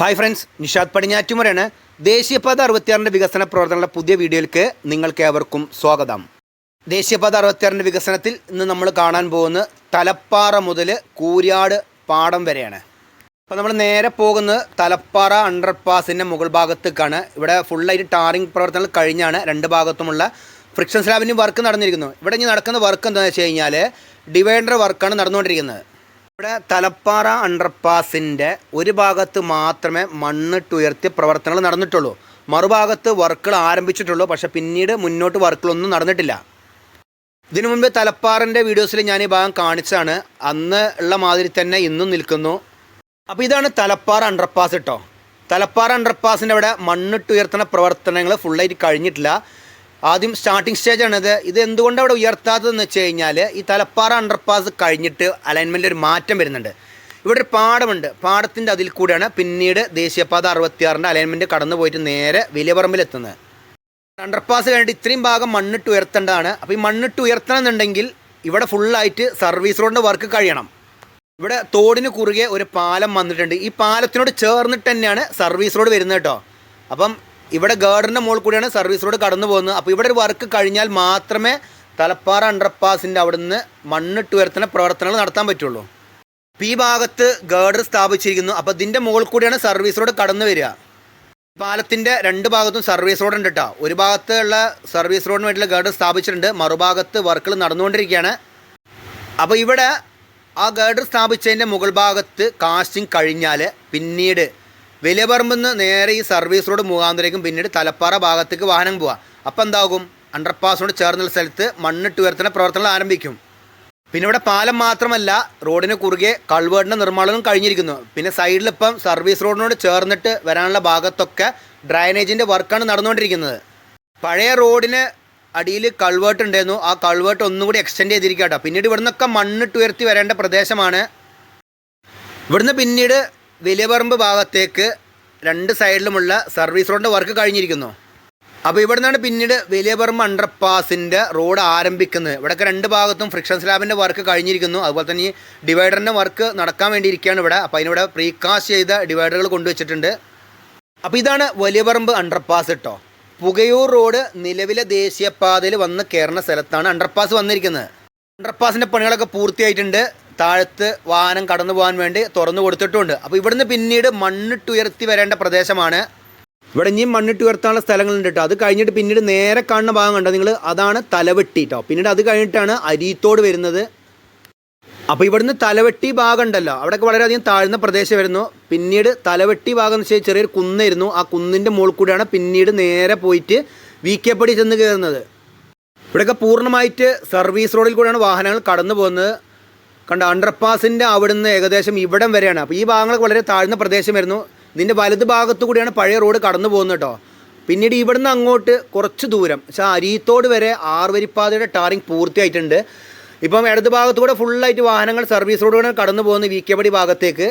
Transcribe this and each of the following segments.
Hi friends Nishad പടിഞ്ഞാറ്റുമുറയാണ് ദേശീയപാത അറുപത്തിയാറിന്റെ വികസന പ്രവർത്തനങ്ങളുടെ പുതിയ വീഡിയോയിലേക്ക് നിങ്ങൾക്ക് ഏവർക്കും സ്വാഗതം. ദേശീയപാത അറുപത്തിയാറിന്റെ വികസനത്തിൽ ഇന്ന് നമ്മൾ കാണാൻ പോകുന്ന തലപ്പാറ മുതൽ കൂരിയാട് പാടം വരെയാണ്. അപ്പോൾ നമ്മൾ നേരെ പോകുന്ന തലപ്പാറ അണ്ടർപാസിന്റെ മുകൾ ഭാഗത്തേക്കാണ്. ഇവിടെ ഫുള്ളായിട്ട് ടാറിംഗ് പ്രവർത്തനങ്ങൾ കഴിഞ്ഞാണ് രണ്ട് ഭാഗത്തുമുള്ള ഫ്രിക്ഷൻ സ്ലാബിന്റെ വർക്ക് നടന്നിരിക്കുന്നു ഇവിടെ ഇനി നടക്കുന്ന വർക്ക് എന്താണെന്ന് വെച്ച് കഴിഞ്ഞാൽ ഡിവൈഡർ വർക്കാണ് നടന്നുകൊണ്ടിരിക്കുന്നത്. ഇവിടെ തലപ്പാറ അണ്ടർപാസിന്റെ ഒരു ഭാഗത്ത് മാത്രമേ മണ്ണിട്ടുയർത്തി പ്രവർത്തനങ്ങൾ നടന്നിട്ടുള്ളൂ. മറുഭാഗത്ത് വർക്കുകൾ ആരംഭിച്ചിട്ടുള്ളൂ പക്ഷേ പിന്നീട് മുന്നോട്ട് വർക്കുകളൊന്നും നടന്നിട്ടില്ല. ഇതിനു മുമ്പ് തലപ്പാറിന്റെ വീഡിയോസിൽ ഞാൻ ഈ ഭാഗം കാണിച്ചാണ് അന്ന് ഉള്ള മാതിരി തന്നെ ഇന്നും നിൽക്കുന്നു. അപ്പോൾ ഇതാണ് തലപ്പാറ അണ്ടർപാസ് കേട്ടോ തലപ്പാറ അണ്ടർപാസിന്റെ അവിടെ മണ്ണിട്ടുയർത്തുന്ന പ്രവർത്തനങ്ങൾ ഫുള്ളായിട്ട് കഴിഞ്ഞിട്ടില്ല. ആദ്യം സ്റ്റാർട്ടിംഗ് സ്റ്റേജാണിത് ഇത് എന്തുകൊണ്ട് അവിടെ ഉയർത്താത്തതെന്ന് വെച്ച് കഴിഞ്ഞാൽ ഈ തലപ്പാറ അണ്ടർപാസ് കഴിഞ്ഞിട്ട് അലൈൻമെന്റിൽ ഒരു മാറ്റം വരുന്നുണ്ട്. ഇവിടെ ഒരു പാടമുണ്ട് പാടത്തിന്റെ അതിൽ കൂടെയാണ് പിന്നീട് ദേശീയപാത അറുപത്തിയാറിന്റെ അലൈൻമെന്റ് കടന്നു പോയിട്ട് നേരെ വലിയപറമ്പിലെത്തുന്നത് അണ്ടർപാസ് കഴിഞ്ഞിട്ട് ഇത്രയും ഭാഗം മണ്ണിട്ട് ഉയർത്തേണ്ടതാണ്. അപ്പോൾ ഈ മണ്ണിട്ട് ഉയർത്തണം എന്നുണ്ടെങ്കിൽ ഇവിടെ ഫുള്ളായിട്ട് സർവീസ് റോഡിന്റെ വർക്ക് കഴിയണം. ഇവിടെ തോടിന് കുറുകെ ഒരു പാലം വന്നിട്ടുണ്ട്. ഈ പാലത്തിനോട് ചേർന്നിട്ട് തന്നെയാണ് സർവീസ് റോഡ് വരുന്നത് കേട്ടോ. അപ്പം ഇവിടെ ഗാർഡന്റെ മുകളിൽ കൂടിയാണ് സർവീസ് റോഡ് കടന്നു പോകുന്നത്. അപ്പോൾ ഇവിടെ ഒരു വർക്ക് കഴിഞ്ഞാൽ മാത്രമേ തലപ്പാറ അണ്ടർപാസിന്റെ അവിടുന്ന് മണ്ണിട്ട് ഉയർത്തുന്ന പ്രവർത്തനങ്ങൾ നടത്താൻ പറ്റുള്ളൂ. ഈ ഭാഗത്ത് ഗാർഡർ സ്ഥാപിച്ചിരിക്കുന്നു. അപ്പോൾ ഇതിന്റെ മുകളിൽ കൂടിയാണ് സർവീസ് റോഡ് കടന്നു വരിക. പാലത്തിന്റെ രണ്ട് ഭാഗത്തും സർവീസ് റോഡ് ഉണ്ട് കേട്ടോ ഒരു ഭാഗത്തുള്ള സർവീസ് റോഡിന് വേണ്ടിയുള്ള ഗാർഡർ സ്ഥാപിച്ചിട്ടുണ്ട്. മറുഭാഗത്ത് വർക്കുകൾ നടന്നുകൊണ്ടിരിക്കുകയാണ്. അപ്പോൾ ഇവിടെ ആ ഗാർഡർ സ്ഥാപിച്ചതിന്റെ മുകൾ ഭാഗത്ത് കാസ്റ്റിംഗ് കഴിഞ്ഞാൽ പിന്നീട് വലിയ പറമ്പെന്ന് നേരെ ഈ സർവീസ് റോഡ് മുഖാന്തരേക്കും പിന്നീട് തലപ്പാറ ഭാഗത്തേക്ക് വാഹനം പോവാം. അപ്പം എന്താകും? അണ്ടർപാസിനോട് ചേർന്നുള്ള സ്ഥലത്ത് മണ്ണിട്ട് ഉയർത്തുന്ന പ്രവർത്തനങ്ങൾ ആരംഭിക്കും. പിന്നെ ഇവിടെ പാലം മാത്രമല്ല റോഡിന് കുറുകെ കൾവേർഡിന്റെ നിർമ്മാണവും കഴിഞ്ഞിരിക്കുന്നു. പിന്നെ സൈഡിൽ ഇപ്പം സർവീസ് റോഡിനോട് ചേർന്നിട്ട് വരാനുള്ള ഭാഗത്തൊക്കെ ഡ്രൈനേജിന്റെ വർക്കാണ് നടന്നുകൊണ്ടിരിക്കുന്നത്. പഴയ റോഡിന് അടിയിൽ കൾവേർട്ട് ഉണ്ടായിരുന്നു. ആ കൾവേർട്ട് ഒന്നുകൂടി എക്സ്റ്റെൻഡ് ചെയ്തിരിക്കുക കേട്ടോ പിന്നീട് ഇവിടുന്നൊക്കെ മണ്ണിട്ട് ഉയർത്തി വരേണ്ട പ്രദേശമാണ്. ഇവിടുന്ന് പിന്നീട് വലിയപറമ്പ് ഭാഗത്തേക്ക് രണ്ട് സൈഡിലുമുള്ള സർവീസ് റോഡിന്റെ വർക്ക് കഴിഞ്ഞിരിക്കുന്നു. അപ്പോൾ ഇവിടെ നിന്നാണ് പിന്നീട് വലിയപറമ്പ് അണ്ടർപാസിന്റെ റോഡ് ആരംഭിക്കുന്നത്. ഇവിടെയൊക്കെ രണ്ട് ഭാഗത്തും ഫ്രിക്ഷൻ സ്ലാബിന്റെ വർക്ക് കഴിഞ്ഞിരിക്കുന്നു. അതുപോലെ തന്നെ ഈ ഡിവൈഡറിന്റെ വർക്ക് നടക്കാൻ വേണ്ടിയിരിക്കുകയാണ് ഇവിടെ. അപ്പോൾ അതിനിവിടെ പ്രീകാസ്റ്റ് ചെയ്ത ഡിവൈഡറുകൾ കൊണ്ടുവച്ചിട്ടുണ്ട്. അപ്പോൾ ഇതാണ് വലിയപറമ്പ് അണ്ടർപാസ് കേട്ടോ. പുകയൂർ റോഡ് നിലവിലെ ദേശീയപാതയിൽ വന്ന് കയറുന്ന സ്ഥലത്താണ് അണ്ടർപാസ് വന്നിരിക്കുന്നത്. അണ്ടർപാസിന്റെ പണികളൊക്കെ പൂർത്തിയായിട്ടുണ്ട്. താഴത്ത് വാഹനം കടന്നു പോകാൻ വേണ്ടി തുറന്നു കൊടുത്തിട്ടുണ്ട്. അപ്പോൾ ഇവിടുന്ന് പിന്നീട് മണ്ണിട്ടുയർത്തി വരേണ്ട പ്രദേശമാണ്. ഇവിടെ ഇനിയും മണ്ണിട്ട് ഉയർത്താനുള്ള സ്ഥലങ്ങളുണ്ട് കേട്ടോ. അത് കഴിഞ്ഞിട്ട് പിന്നീട് നേരെ കാണുന്ന ഭാഗം കണ്ടോ നിങ്ങൾ? അതാണ് തലവെട്ടി കേട്ടോ. പിന്നീട് അത് കഴിഞ്ഞിട്ടാണ് അരിത്തോട് വരുന്നത്. അപ്പോൾ ഇവിടുന്ന് തലവെട്ടി ഭാഗം ഉണ്ടല്ലോ. അവിടെയൊക്കെ വളരെയധികം താഴ്ന്ന പ്രദേശം വരുന്നു പിന്നീട് തലവെട്ടി ഭാഗം എന്ന് വെച്ചാൽ ചെറിയൊരു കുന്നായിരുന്നു. ആ കുന്നിന്റെ മുകളിൽ കൂടെയാണ് പിന്നീട് നേരെ പോയിട്ട് വി കെ പടി ചെന്ന് കയറുന്നത്. ഇവിടെയൊക്കെ പൂർണമായിട്ട് സർവീസ് റോഡിൽ കൂടെയാണ് വാഹനങ്ങൾ കടന്നു പോകുന്നത്. കണ്ട അണ്ടർപാസിന്റെ അവിടുന്ന് ഏകദേശം ഇവിടം വരെയാണ്. അപ്പോൾ ഈ ഭാഗങ്ങളൊക്കെ വളരെ താഴ്ന്ന പ്രദേശമായിരുന്നു. ഇതിന്റെ വലത് ഭാഗത്തു കൂടിയാണ് പഴയ റോഡ് കടന്നു പോകുന്നത് കേട്ടോ. പിന്നീട് ഇവിടുന്ന് അങ്ങോട്ട് കുറച്ച് ദൂരം പക്ഷേ അരീത്തോട് വരെ ആറുവരിപ്പാതയുടെ ടാറിങ് പൂർത്തിയായിട്ടുണ്ട്. ഇപ്പം ഇടത് ഭാഗത്തു കൂടെ ഫുള്ളായിട്ട് വാഹനങ്ങൾ സർവീസ് റോഡുകൾ കടന്നു പോകുന്നത് വി കെ പടി ഭാഗത്തേക്ക്.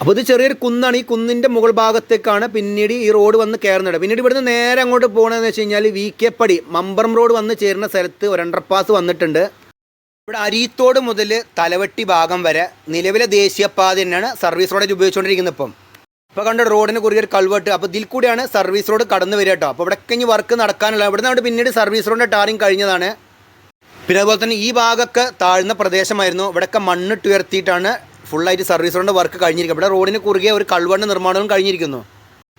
അപ്പോൾ ഇത് ചെറിയൊരു കുന്നാണ്. ഈ കുന്നിന്റെ മുകൾ ഭാഗത്തേക്കാണ് പിന്നീട് ഈ റോഡ് വന്ന് കയറുന്നത്. പിന്നീട് ഇവിടുന്ന് നേരെ അങ്ങോട്ട് പോകണമെന്ന് വെച്ച് കഴിഞ്ഞാൽ വി കെ പടി മമ്പറം റോഡ് വന്ന് ചേരുന്ന സ്ഥലത്ത് ഒരു അണ്ടർപാസ് വന്നിട്ടുണ്ട്. ഇവിടെ അരീത്തോട് മുതൽ തലവെട്ടി ഭാഗം വരെ നിലവിലെ ദേശീയപാത തന്നെയാണ് സർവീസ് റോഡായിട്ട് ഉപയോഗിച്ചുകൊണ്ടിരിക്കുന്നത് ഇപ്പം. ഇപ്പോൾ കണ്ട റോഡിന് കുറുകെ ഒരു കൾവെട്ട്. അപ്പോൾ ഇതിൽ കൂടിയാണ് സർവീസ് റോഡ് കടന്നു വരിക കേട്ടോ. അപ്പോൾ ഇവിടെ കഴിഞ്ഞ് വർക്ക് നടക്കാനുള്ള ഇവിടെ നിന്ന് പിന്നീട് സർവീസ് റോഡിന്റെ ടാറിങ് കഴിഞ്ഞതാണ്. പിന്നെ അതുപോലെ തന്നെ ഈ ഭാഗമൊക്കെ താഴ്ന്ന പ്രദേശമായിരുന്നു. ഇവിടെയൊക്കെ മണ്ണിട്ട് ഉയർത്തിയിട്ടാണ് ഫുള്ളായിട്ട് സർവീസ് റോഡിന്റെ വർക്ക് കഴിഞ്ഞിരിക്കുന്നത്. ഇവിടെ റോഡിന് കുറുകെ ഒരു കൾവണ്ട് നിർമ്മാണവും കഴിഞ്ഞിരിക്കുന്നു.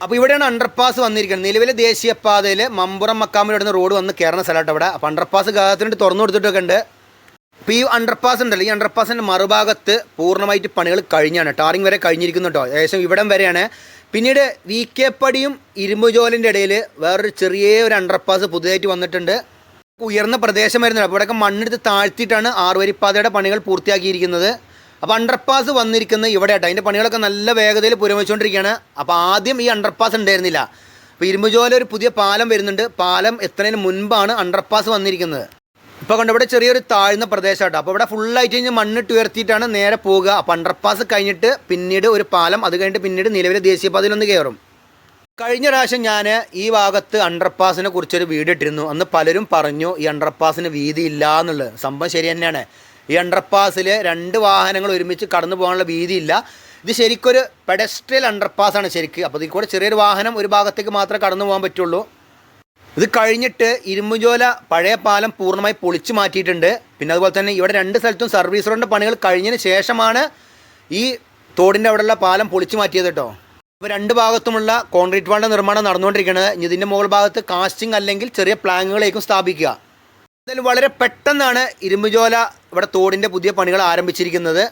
അപ്പോൾ ഇവിടെയാണ് അണ്ടർപാസ് വന്നിരിക്കുന്നത്. നിലവിലെ ദേശീയപാതയിൽ മമ്പുറം മക്കാമിൽ റോഡ് വന്ന് കയറുന്ന സ്ഥലമായിട്ട് അവിടെ അപ്പോൾ അണ്ടർപാസ് ഗതാഗതത്തിന് തുറന്നു കൊടുത്തിട്ടൊക്കെ ഉണ്ട്. ഇപ്പോൾ ഈ അണ്ടർപാസ് ഉണ്ടല്ലോ. ഈ അണ്ടർപാസിന്റെ മറുഭാഗത്ത് പൂർണമായിട്ട് പണികൾ കഴിഞ്ഞാണ്. ടാറിങ് വരെ കഴിഞ്ഞിരിക്കുന്നു കേട്ടോ ഏകദേശം ഇവിടം വരെയാണ്. പിന്നീട് വി കെ പടിയും ഇരുമ്പുജോലിന്റെ ഇടയിൽ വേറൊരു ചെറിയ ഒരു അണ്ടർപാസ് പുതുതായിട്ട് വന്നിട്ടുണ്ട്. ഉയർന്ന പ്രദേശമായിരുന്നു. അപ്പോൾ ഇവിടെയൊക്കെ മണ്ണെടുത്ത് താഴ്ത്തിയിട്ടാണ് ആറുവരിപ്പാതയുടെ പണികൾ പൂർത്തിയാക്കിയിരിക്കുന്നത്. അപ്പോൾ അണ്ടർപാസ് വന്നിരിക്കുന്നത് ഇവിടെ ആട്ടോ അതിന്റെ പണികളൊക്കെ നല്ല വേഗതയിൽ പുരോഗമിച്ചുകൊണ്ടിരിക്കുകയാണ്. അപ്പോൾ ആദ്യം ഈ അണ്ടർപാസ് ഉണ്ടായിരുന്നില്ല. അപ്പോൾ ഇരുമ്പുജോല ഒരു പുതിയ പാലം വരുന്നുണ്ട്. പാലം എത്തുന്നതിന് മുൻപാണ് അണ്ടർപാസ് വന്നിരിക്കുന്നത്. ഇപ്പോൾ കണ്ട് ഇവിടെ ചെറിയൊരു താഴ്ന്ന പ്രദേശമാട്ടോ അപ്പോൾ ഇവിടെ ഫുള്ളായിട്ട് കഴിഞ്ഞ് മണ്ണിട്ട് ഉയർത്തിയിട്ടാണ് നേരെ പോവുക. അപ്പോൾ അണ്ടർപാസ് കഴിഞ്ഞിട്ട് പിന്നീട് ഒരു പാലം അത് കഴിഞ്ഞിട്ട് പിന്നീട് നിലവിലെ ദേശീയപാതയിലൊന്ന് കയറും. കഴിഞ്ഞ പ്രാവശ്യം ഞാൻ ഈ ഭാഗത്ത് അണ്ടർപാസിനെ കുറിച്ചൊരു വീഡിയോ ഇട്ടിരുന്നു. അന്ന് പലരും പറഞ്ഞു ഈ അണ്ടർപാസിന് വീതി ഇല്ല എന്നുള്ളത്. സംഭവം ശരി തന്നെയാണ്. ഈ അണ്ടർപാസിൽ രണ്ട് വാഹനങ്ങൾ ഒരുമിച്ച് കടന്നു പോകാനുള്ള വീതിയില്ല ഇത് ശരിക്കൊരു പെഡസ്ട്രിയൽ അണ്ടർപാസ് ആണ് ശരിക്കും. അപ്പോൾ ഇതിൽ കൂടെ ചെറിയൊരു വാഹനം ഒരു ഭാഗത്തേക്ക് മാത്രമേ കടന്നു പോകാൻ പറ്റുള്ളൂ. ഇത് കഴിഞ്ഞിട്ട് ഇരുമ്പുജോല പഴയ പാലം പൂർണമായി പൊളിച്ചു മാറ്റിയിട്ടുണ്ട്. പിന്നെ അതുപോലെ തന്നെ ഇവിടെ രണ്ട് സ്ഥലത്തും സർവീസ് റോഡിന്റെ പണികൾ കഴിഞ്ഞതിന് ശേഷമാണ് ഈ തോടിന്റെ അവിടെയുള്ള പാലം പൊളിച്ചു മാറ്റിയത് കേട്ടോ. ഇപ്പോൾ രണ്ട് ഭാഗത്തുമുള്ള കോൺക്രീറ്റ് വാളിന്റെ നിർമ്മാണം നടന്നുകൊണ്ടിരിക്കുന്നത് ഇനി ഇതിന്റെ മുകൾ ഭാഗത്ത് കാസ്റ്റിംഗ് അല്ലെങ്കിൽ ചെറിയ പ്ലാങ്ങുകളേക്കും സ്ഥാപിക്കുക. എന്തായാലും വളരെ പെട്ടെന്നാണ് ഇരുമ്പുജോല ഇവിടെ തോടിന്റെ പുതിയ പണികൾ ആരംഭിച്ചിരിക്കുന്നത്.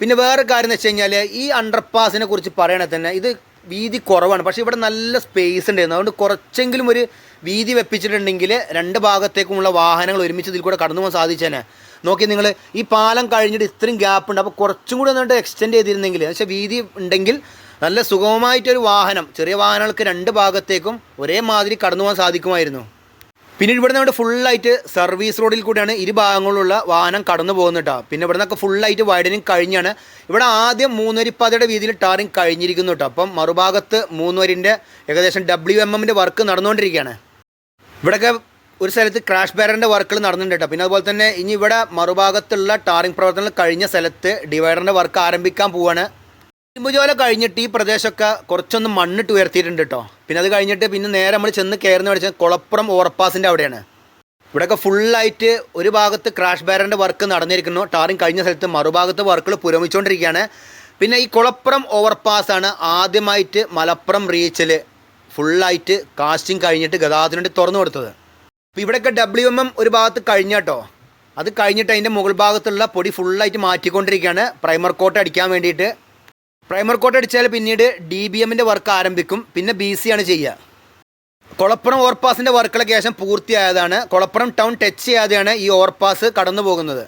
പിന്നെ വേറെ കാര്യം എന്ന് വെച്ച് കഴിഞ്ഞാൽ ഈ അണ്ടർപാസിനെ കുറിച്ച് പറയണേ തന്നെ ഇത് വീതി കുറവാണ്. പക്ഷേ ഇവിടെ നല്ല സ്പേസ് ഉണ്ടായിരുന്നു അതുകൊണ്ട് കുറച്ചെങ്കിലും ഒരു വീതി വെപ്പിച്ചിട്ടുണ്ടെങ്കിൽ രണ്ട് ഭാഗത്തേക്കുമുള്ള വാഹനങ്ങൾ ഒരുമിച്ച് ഇതിൽ കൂടെ കടന്നു പോകാൻ സാധിച്ചേനെ. നോക്കി നിങ്ങൾ ഈ പാലം കഴിഞ്ഞിട്ട് ഇത്രയും ഗ്യാപ്പ് ഉണ്ട്. അപ്പോൾ കുറച്ചും കൂടെ ഒന്നിട്ട് എക്സ്റ്റെൻഡ് ചെയ്തിരുന്നെങ്കിൽ പക്ഷെ വീതി ഉണ്ടെങ്കിൽ നല്ല സുഗമമായിട്ടൊരു വാഹനം ചെറിയ വാഹനങ്ങൾക്ക് രണ്ട് ഭാഗത്തേക്കും ഒരേ മാതിരി കടന്നു പോകാൻ സാധിക്കുമായിരുന്നു. പിന്നെ ഇവിടെ നിന്ന് ഫുള്ളായിട്ട് സർവീസ് റോഡിൽ കൂടിയാണ് ഇരു ഭാഗങ്ങളിലുള്ള വാഹനം കടന്നു പോകുന്നുട്ടോ പിന്നെ ഇവിടെ നിന്നൊക്കെ ഫുള്ളായിട്ട് വൈഡനിങ് കഴിഞ്ഞാണ് ഇവിടെ ആദ്യം മൂന്നരിപ്പാതയുടെ വീതിയിൽ ടാറിങ് കഴിഞ്ഞിരിക്കുന്നു കേട്ടോ അപ്പം മറുഭാഗത്ത് മൂന്നുവരിന്റെ ഏകദേശം ഡബ്ല്യു എം എമ്മിന്റെ വർക്ക് നടന്നുകൊണ്ടിരിക്കുകയാണ്. ഇവിടെയൊക്കെ ഒരു സ്ഥലത്ത് ക്രാഷ് ബാരറിന്റെ വർക്കുകൾ നടന്നിട്ടുണ്ട് കേട്ടോ. പിന്നെ അതുപോലെ തന്നെ ഇനി ഇവിടെ മറുഭാഗത്തുള്ള ടാറിങ് പ്രവർത്തനങ്ങൾ കഴിഞ്ഞ സ്ഥലത്ത് ഡിവൈഡറിന്റെ വർക്ക് ആരംഭിക്കാൻ പോവാണ്. ഇരുമ്പുജോല കഴിഞ്ഞിട്ട് ഈ പ്രദേശമൊക്കെ കുറച്ചൊന്ന് മണ്ണിട്ട് ഉയർത്തിയിട്ടുണ്ട് കേട്ടോ. പിന്നെ അത് കഴിഞ്ഞിട്ട് പിന്നെ നേരെ നമ്മൾ ചെന്ന് കയറുന്ന പഠിച്ചാൽ കുളപ്പുറം ഓവർപാസിന്റെ അവിടെയാണ്. ഇവിടെയൊക്കെ ഫുള്ളായിട്ട് ഒരു ഭാഗത്ത് ക്രാഷ് ബാരറിന്റെ വർക്ക് നടന്നിരിക്കുന്നു. ടാറിങ് കഴിഞ്ഞ സ്ഥലത്ത് മറുഭാഗത്ത് വർക്കുകൾ പുരോഗമിച്ചുകൊണ്ടിരിക്കുകയാണ്. പിന്നെ ഈ കുളപ്പുറം ഓവർപാസ് ആണ് ആദ്യമായിട്ട് മലപ്പുറം റീച്ചിൽ ഫുള്ളായിട്ട് കാസ്റ്റിംഗ് കഴിഞ്ഞിട്ട് ഗതാഗതത്തിന് വേണ്ടി തുറന്നു കൊടുത്തത്. അപ്പോൾ ഇവിടെയൊക്കെ ഡബ്ല്യു എം എം ഒരു ഭാഗത്ത് കഴിഞ്ഞാട്ടോ. അത് കഴിഞ്ഞിട്ട് അതിന്റെ മുകൾ ഭാഗത്തുള്ള പൊടി ഫുള്ളായിട്ട് മാറ്റിക്കൊണ്ടിരിക്കുകയാണ്. പ്രൈമർ കോട്ട് അടിക്കാൻ വേണ്ടിയിട്ട്. പ്രൈമർ കോട്ട് അടിച്ചാൽ പിന്നീട് ഡി ബി എമ്മിന്റെ വർക്ക് ആരംഭിക്കും. പിന്നെ ബി സി ആണ് ചെയ്യുക. കൊളപ്പുറം ഓവർപാസിന്റെ വർക്കുകളൊക്കെ ശേഷം പൂർത്തിയായതാണ്. കൊളപ്പുറം ടൗൺ ടച്ച് ചെയ്യാതെയാണ് ഈ ഓവർപാസ് കടന്നു പോകുന്നത്.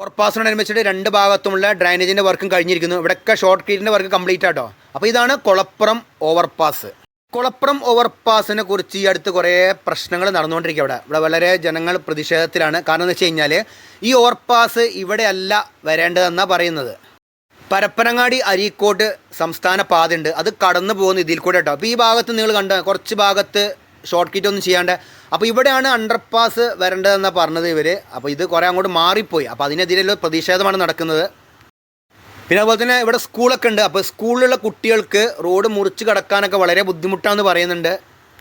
ഓവർപാസിനോടനുബന്ധിച്ചിട്ട് രണ്ട് ഭാഗത്തുമുള്ള ഡ്രൈനേജിന്റെ വർക്കും കഴിഞ്ഞിരിക്കുന്നു. ഇവിടെയൊക്കെ ഷോർട്ട് ക്രീറ്റിന്റെ വർക്ക് കംപ്ലീറ്റ് ആട്ടോ. അപ്പോൾ ഇതാണ് കൊളപ്പുറം ഓവർപാസ് കുളപ്പുറം ഓവർപാസിനെ കുറിച്ച് ഈ അടുത്ത് കുറേ പ്രശ്നങ്ങൾ നടന്നുകൊണ്ടിരിക്കുക ഇവിടെ ഇവിടെ വളരെ ജനങ്ങൾ പ്രതിഷേധത്തിലാണ്. കാരണം എന്ന് വെച്ച് കഴിഞ്ഞാൽ ഈ ഓവർപാസ് ഇവിടെയല്ല വരേണ്ടതെന്നാണ് പറയുന്നത്. പരപ്പനങ്ങാടി അരീക്കോട്ട് സംസ്ഥാന പാതയുണ്ട്. അത് കടന്നു പോകുന്ന ഇതിൽ കൂടെ കേട്ടോ. അപ്പോൾ ഈ ഭാഗത്ത് നിങ്ങൾ കണ്ട? കുറച്ച് ഭാഗത്ത് ഷോർട്ട് കിറ്റ് ഒന്നും ചെയ്യാണ്ട്. അപ്പോൾ ഇവിടെയാണ് അണ്ടർപാസ് വരേണ്ടതെന്നാണ് പറഞ്ഞത് ഇവർ അപ്പോൾ ഇത് കുറേ അങ്ങോട്ട് മാറിപ്പോയി. അപ്പോൾ അതിനെതിരെ പ്രതിഷേധമാണ് നടക്കുന്നത്. പിന്നെ അതുപോലെ തന്നെ ഇവിടെ സ്കൂളൊക്കെ ഉണ്ട്. അപ്പോൾ സ്കൂളിലുള്ള കുട്ടികൾക്ക് റോഡ് മുറിച്ച് കടക്കാനൊക്കെ വളരെ ബുദ്ധിമുട്ടാണെന്ന് പറയുന്നുണ്ട്.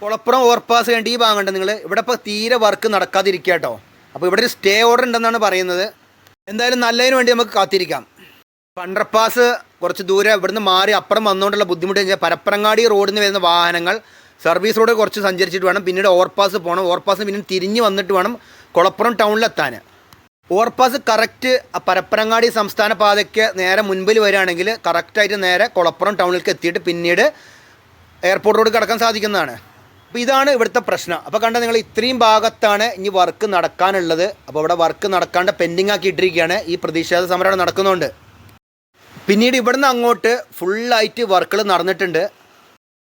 കുളപ്പുറം ഓവർപാസ് വേണ്ടി ഈ നിങ്ങൾ ഇവിടെ ഇപ്പോൾ തീരെ വർക്ക് നടക്കാതിരിക്കുക കേട്ടോ. അപ്പോൾ ഇവിടെ ഒരു സ്റ്റേ ഓർഡർ ഉണ്ടെന്നാണ് പറയുന്നത്. എന്തായാലും നല്ലതിന് വേണ്ടി നമുക്ക് കാത്തിരിക്കാം. അണ്ടർപാസ് കുറച്ച് ദൂരെ ഇവിടുന്ന് മാറി അപ്പുറം വന്നുകൊണ്ടുള്ള ബുദ്ധിമുട്ട് എന്ന് വെച്ചാൽ പരപ്രങ്ങാടി റോഡിൽ നിന്ന് വരുന്ന വാഹനങ്ങൾ സർവീസ് റോഡ് കുറച്ച് സഞ്ചരിച്ചിട്ട് വേണം. പിന്നീട് ഓവർപാസ് പോകണം ഓവർപാസ് പിന്നെ തിരിഞ്ഞ് വന്നിട്ട് വേണം കുളപ്പുറം ടൗണിലെത്താൻ ഓവർപാസ് കറക്റ്റ് പരപ്പനങ്ങാടി സംസ്ഥാന പാതയ്ക്ക് നേരെ മുൻപിൽ വരികയാണെങ്കിൽ കറക്റ്റായിട്ട് നേരെ കുളപ്പുറം ടൗണിലേക്ക് എത്തിയിട്ട് പിന്നീട് എയർപോർട്ട് റോഡ് കിടക്കാൻ സാധിക്കുന്നതാണ്. അപ്പോൾ ഇതാണ് ഇവിടുത്തെ പ്രശ്നം. അപ്പോൾ കണ്ട നിങ്ങൾ ഇത്രയും ഭാഗത്താണ് ഇനി വർക്ക് നടക്കാനുള്ളത്. അപ്പോൾ ഇവിടെ വർക്ക് നടക്കാണ്ട് പെൻഡിങ് ആക്കി ഇട്ടിരിക്കുകയാണ് ഈ പ്രതിഷേധ സമരം നടക്കുന്നുണ്ട്. പിന്നീട് ഇവിടുന്ന് അങ്ങോട്ട് ഫുള്ളായിട്ട് വർക്കുകൾ നടന്നിട്ടുണ്ട്.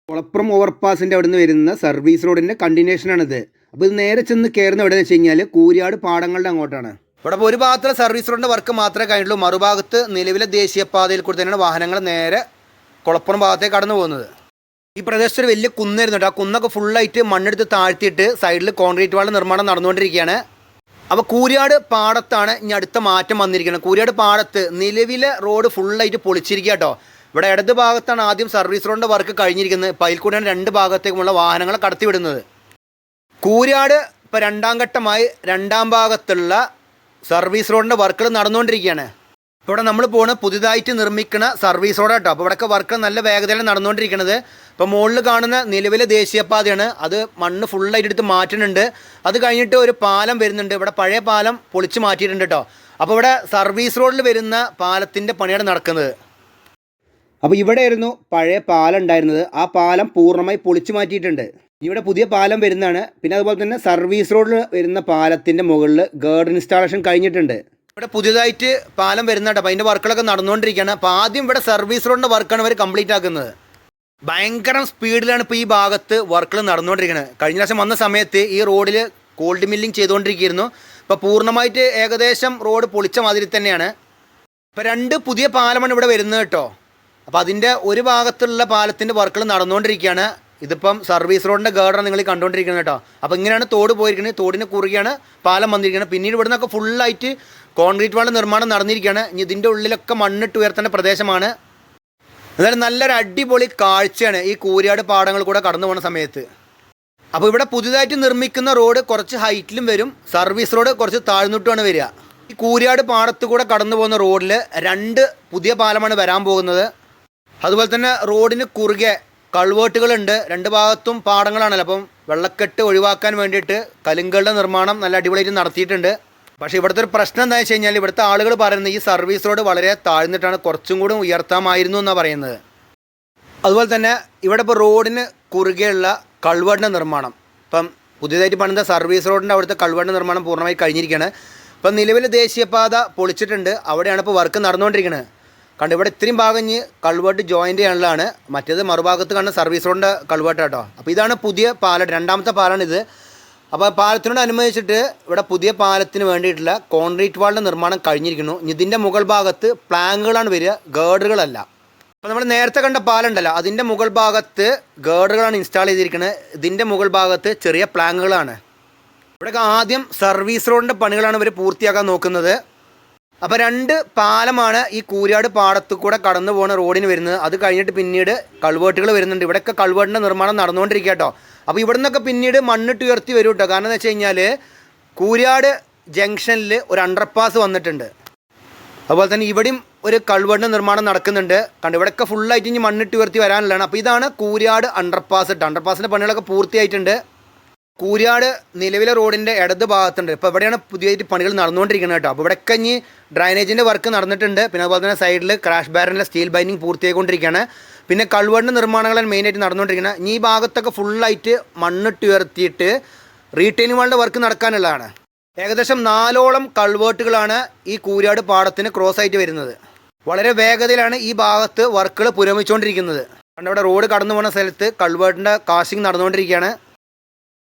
കുളപ്പുറം ഓവർപാസിന്റെ അവിടുന്ന് വരുന്ന സർവീസ് റോഡിന്റെ കണ്ടിന്യൂഷനാണിത് അപ്പോൾ ഇത് നേരെ ചെന്ന് കയറുന്ന എവിടെയെന്ന് വെച്ച് കഴിഞ്ഞാൽ കൂരിയാട് പാടങ്ങളുടെ അങ്ങോട്ടാണ്. ഇവിടെ ഒരു ഭാഗത്തുള്ള സർവീസ് റോഡിന്റെ വർക്ക് മാത്രമേ കഴിഞ്ഞുള്ളൂ മറുഭാഗത്ത് നിലവിലെ ദേശീയപാതയിൽ കൂടി തന്നെയാണ് വാഹനങ്ങൾ നേരെ കുളപ്പുറം ഭാഗത്തേക്ക് കടന്നു പോകുന്നത്. ഈ പ്രദേശത്ത് ഒരു വലിയ കുന്നായിരുന്നു കേട്ടോ ആ കുന്നൊക്കെ ഫുള്ളായിട്ട് മണ്ണെടുത്ത് താഴ്ത്തിയിട്ട് സൈഡിൽ കോൺക്രീറ്റ് വാളിന്റെ നിർമ്മാണം നടന്നുകൊണ്ടിരിക്കുകയാണ്. അപ്പോൾ കൂരിയാട് പാടത്താണ് ഇനി അടുത്ത മാറ്റം വന്നിരിക്കുന്നത്. കൂരിയാട് പാടത്ത് നിലവിലെ റോഡ് ഫുള്ളായിട്ട് പൊളിച്ചിരിക്കുക കേട്ടോ. ഇവിടെ ഇടത് ഭാഗത്താണ് ആദ്യം സർവീസ് റോഡിന്റെ വർക്ക് കഴിഞ്ഞിരിക്കുന്നത്. ഇപ്പോൾ അതിൽ കൂടെയാണ് രണ്ട് ഭാഗത്തേക്കുമുള്ള വാഹനങ്ങൾ കടത്തിവിടുന്നത്. കൂരിയാട് ഇപ്പോൾ രണ്ടാം ഘട്ടമായി രണ്ടാം ഭാഗത്തുള്ള സർവീസ് റോഡിന്റെ വർക്കുകൾ നടന്നുകൊണ്ടിരിക്കുകയാണ്. ഇപ്പോൾ ഇവിടെ നമ്മൾ പോണ പുതുതായിട്ട് നിർമ്മിക്കുന്ന സർവീസ് റോഡ് കേട്ടോ അപ്പോൾ ഇവിടെയൊക്കെ വർക്ക് നല്ല വേഗതയിലാണ് നടന്നുകൊണ്ടിരിക്കുന്നത് ഇപ്പോൾ മുകളിൽ കാണുന്ന നിലവിലെ ദേശീയപാതയാണ്. അത് മണ്ണ് ഫുള്ളായിട്ട് എടുത്ത് മാറ്റുന്നുണ്ട്. അത് കഴിഞ്ഞിട്ട് ഒരു പാലം വരുന്നുണ്ട്. ഇവിടെ പഴയ പാലം പൊളിച്ച് മാറ്റിയിട്ടുണ്ട് കേട്ടോ. അപ്പോൾ ഇവിടെ സർവീസ് റോഡിൽ വരുന്ന പാലത്തിന്റെ പണിയാണ് നടക്കുന്നത്. അപ്പോൾ ഇവിടെയായിരുന്നു പഴയ പാലം ഉണ്ടായിരുന്നത്. ആ പാലം പൂർണമായി പൊളിച്ചു മാറ്റിയിട്ടുണ്ട്. ഇവിടെ പുതിയ പാലം വരുന്നതാണ്. പിന്നെ അതുപോലെ തന്നെ സർവീസ് റോഡിൽ വരുന്ന പാലത്തിന്റെ മുകളിൽ ഗേർഡ് ഇൻസ്റ്റാളേഷൻ കഴിഞ്ഞിട്ടുണ്ട്. ഇവിടെ പുതിയതായിട്ട് പാലം വരുന്നുണ്ട് അപ്പോൾ അതിന്റെ വർക്കുകളൊക്കെ നടന്നുകൊണ്ടിരിക്കുകയാണ്. അപ്പോൾ ആദ്യം ഇവിടെ സർവീസ് റോഡിന്റെ വർക്കാണ് അവർ കംപ്ലീറ്റ് ആക്കുന്നത്. ഭയങ്കര സ്പീഡിലാണ് ഇപ്പോൾ ഈ ഭാഗത്ത് വർക്കുകൾ നടന്നുകൊണ്ടിരിക്കുന്നത്. കഴിഞ്ഞ പ്രാവശ്യം വന്ന സമയത്ത് ഈ റോഡിൽ കോൾഡ് മില്ലിങ് ചെയ്തുകൊണ്ടിരിക്കുകയായിരുന്നു. ഇപ്പോൾ പൂർണമായിട്ട് ഏകദേശം റോഡ് പൊളിച്ച മാതിരി തന്നെയാണ്. ഇപ്പോൾ രണ്ട് പുതിയ പാലമാണ് ഇവിടെ വരുന്നത് കേട്ടോ. അപ്പോൾ അതിന്റെ ഒരു ഭാഗത്തുള്ള പാലത്തിന്റെ വർക്കുകൾ നടന്നുകൊണ്ടിരിക്കുകയാണ്. ഇതിപ്പം സർവീസ് റോഡിന്റെ ഗാർഡാണ് നിങ്ങൾ കണ്ടുകൊണ്ടിരിക്കുന്നത് കേട്ടോ. അപ്പോൾ ഇങ്ങനെയാണ് തോട് പോയിരിക്കുന്നത്. തോടിന് കുറുകെയാണ് പാലം വന്നിരിക്കുന്നത്. പിന്നീട് ഇവിടെ നിന്നൊക്കെ ഫുള്ളായിട്ട് കോൺക്രീറ്റ് വാളിന്റെ നിർമ്മാണം നടന്നിരിക്കുകയാണ്. ഇനി ഇതിന്റെ ഉള്ളിലൊക്കെ മണ്ണിട്ട് ഉയർത്തേണ്ട പ്രദേശമാണ്. എന്നാലും നല്ലൊരു അടിപൊളി കാഴ്ചയാണ് ഈ കൂരിയാട് പാടങ്ങൾ കൂടെ കടന്നു പോകുന്ന സമയത്ത്. അപ്പോൾ ഇവിടെ പുതുതായിട്ട് നിർമ്മിക്കുന്ന റോഡ് കുറച്ച് ഹൈറ്റിലും വരും. സർവീസ് റോഡ് കുറച്ച് താഴ്ന്നിട്ടുമാണ് വരിക. ഈ കൂരിയാട് പാടത്ത് കൂടെ കടന്നു പോകുന്ന റോഡിൽ രണ്ട് പുതിയ പാലമാണ് വരാൻ പോകുന്നത്. അതുപോലെ തന്നെ റോഡിന് കുറുകെ കൾവേട്ടുകളുണ്ട്. രണ്ട് ഭാഗത്തും പാടങ്ങളാണല്ലോ. അപ്പം വെള്ളക്കെട്ട് ഒഴിവാക്കാൻ വേണ്ടിയിട്ട് കലുങ്കളുടെ നിർമ്മാണം നല്ല അടിപൊളിയായിട്ട് നടത്തിയിട്ടുണ്ട്. പക്ഷേ ഇവിടുത്തെ ഒരു പ്രശ്നം എന്താണെന്ന് വെച്ച് കഴിഞ്ഞാൽ ഇവിടുത്തെ ആളുകൾ പറയുന്നത് ഈ സർവീസ് റോഡ് വളരെ താഴ്ന്നിട്ടാണ് കുറച്ചും കൂടി ഉയർത്താമായിരുന്നു എന്നാണ് പറയുന്നത്. അതുപോലെ തന്നെ ഇവിടെ ഇപ്പോൾ റോഡിന് കുറുകെയുള്ള കൾവേടിന്റെ നിർമ്മാണം. ഇപ്പം പുതിയതായിട്ട് പണിത സർവീസ് റോഡിന്റെ അവിടുത്തെ കൾവേടിന്റെ നിർമ്മാണം പൂർണമായി കഴിഞ്ഞിരിക്കുകയാണ്. ഇപ്പം നിലവിൽ ദേശീയപാത പൊളിച്ചിട്ടുണ്ട്. അവിടെയാണ് ഇപ്പോൾ വർക്ക് നടന്നുകൊണ്ടിരിക്കുന്നത്. കണ്ട് ഇവിടെ ഇത്രയും ഭാഗം കൾവേട്ട് ജോയിന്റ് ചെയ്യാനുള്ളതാണ്. മറ്റേത് മറുഭാഗത്ത് കണ്ട സർവീസ് റോഡിന്റെ കൾവേട്ട് കേട്ടോ. അപ്പോൾ ഇതാണ് പുതിയ പാലം രണ്ടാമത്തെ പാലമാണിത് അപ്പോൾ പാലത്തിനോട് അനുബന്ധിച്ചിട്ട് ഇവിടെ പുതിയ പാലത്തിന് വേണ്ടിയിട്ടുള്ള കോൺക്രീറ്റ് വാളിന്റെ നിർമ്മാണം കഴിഞ്ഞിരിക്കുന്നു. ഇതിന്റെ മുകൾ ഭാഗത്ത് പ്ലാങ്കുകളാണ് വരിക ഗേഡറുകളല്ല. അപ്പോൾ നമ്മൾ നേരത്തെ കണ്ട പാലുണ്ടല്ലോ അതിന്റെ മുകൾ ഭാഗത്ത് ഗേഡറുകളാണ് ഇൻസ്റ്റാൾ ചെയ്തിരിക്കുന്നത്. ഇതിന്റെ മുകൾ ഭാഗത്ത് ചെറിയ പ്ലാങ്കുകളാണ് ഇവിടെയൊക്കെ ആദ്യം സർവീസ് റോഡിന്റെ പണികളാണ് ഇവർ പൂർത്തിയാക്കാൻ നോക്കുന്നത്. അപ്പോൾ രണ്ട് പാലമാണ് ഈ കൂരിയാട് പാടത്ത് കൂടെ കടന്നു പോകുന്ന റോഡിന് വരുന്നത്. അത് കഴിഞ്ഞിട്ട് പിന്നീട് കൾവേട്ടുകൾ വരുന്നുണ്ട്. ഇവിടെയൊക്കെ കൾവേട്ടിന്റെ നിർമ്മാണം നടന്നുകൊണ്ടിരിക്കുക കേട്ടോ. അപ്പോൾ ഇവിടെ നിന്നൊക്കെ പിന്നീട് മണ്ണിട്ട് ഉയർത്തി വരും കേട്ടോ കാരണം എന്ന് വെച്ച് കഴിഞ്ഞാൽ കൂരിയാട് ജംഗ്ഷനിൽ ഒരു അണ്ടർപാസ് വന്നിട്ടുണ്ട്. അതുപോലെ തന്നെ ഇവിടെയും ഒരു കൾവേട്ടിന്റെ നിർമ്മാണം നടക്കുന്നുണ്ട്. കണ്ട് ഇവിടെയൊക്കെ ഫുള്ളായിട്ട് ഇനി മണ്ണിട്ട് ഉയർത്തി വരാനുള്ളതാണ്. അപ്പോൾ ഇതാണ് കൂരിയാട് അണ്ടർപാസ് ഇട്ട് അണ്ടർപാസിന്റെ പണികളൊക്കെ പൂർത്തിയായിട്ടുണ്ട്. കൂരിയാട് നിലവിലെ റോഡിന്റെ ഇടത് ഭാഗത്തുണ്ട്. ഇപ്പോൾ ഇവിടെയാണ് പുതിയതായിട്ട് പണികൾ നടന്നുകൊണ്ടിരിക്കുന്നത് കേട്ടോ. അപ്പോൾ ഇവിടെ കഞ്ഞി ഡ്രൈനേജിന്റെ വർക്ക് നടന്നിട്ടുണ്ട്. പിന്നെ അതുപോലെ തന്നെ സൈഡിൽ ക്രാഷ് ബാരനിലെ സ്റ്റീൽ ബൈനിങ് പൂർത്തിയായിക്കൊണ്ടിരിക്കുകയാണ്. പിന്നെ കൾവെട്ടിന്റെ നിർമ്മാണങ്ങളാണ് മെയിനായിട്ട് നടന്നുകൊണ്ടിരിക്കുന്നത്. ഈ ഭാഗത്തൊക്കെ ഫുള്ളായിട്ട് മണ്ണിട്ട് ഉയർത്തിയിട്ട് റീറ്റെയിലിംഗ് വാളിന്റെ വർക്ക് നടക്കാനുള്ളതാണ്. ഏകദേശം നാലോളം കൾവേർട്ടുകളാണ് ഈ കൂരിയാട് പാടത്തിന് ക്രോസ് ആയിട്ട് വരുന്നത്. വളരെ വേഗതയിലാണ് ഈ ഭാഗത്ത് വർക്കുകൾ പുരോഗമിച്ചുകൊണ്ടിരിക്കുന്നത്. കാരണം ഇവിടെ റോഡ് കടന്നു പോകുന്ന സ്ഥലത്ത് കൾവേർട്ടിന്റെ കാശിങ് നടന്നുകൊണ്ടിരിക്കുകയാണ്.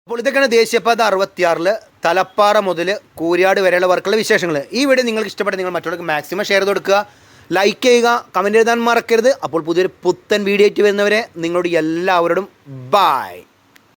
അപ്പോൾ ഇതൊക്കെയാണ് ദേശീയപാത അറുപത്തിയാറിൽ തലപ്പാറ മുതൽ കൂരിയാട് വരെയുള്ള വർക്കുള്ള വിശേഷങ്ങൾ ഈ വീഡിയോ നിങ്ങൾക്ക് ഇഷ്ടപ്പെട്ട നിങ്ങൾ മറ്റുള്ളവർക്ക് മാക്സിമം ഷെയർ ചെയ്ത് കൊടുക്കുക. ലൈക്ക് ചെയ്യുക കമന്റ് എഴുതാൻ മറക്കരുത്. അപ്പോൾ പുതിയൊരു പുത്തൻ വീഡിയോ ആയിട്ട് വരുന്നവരെ നിങ്ങളോട് എല്ലാവരോടും ബായ്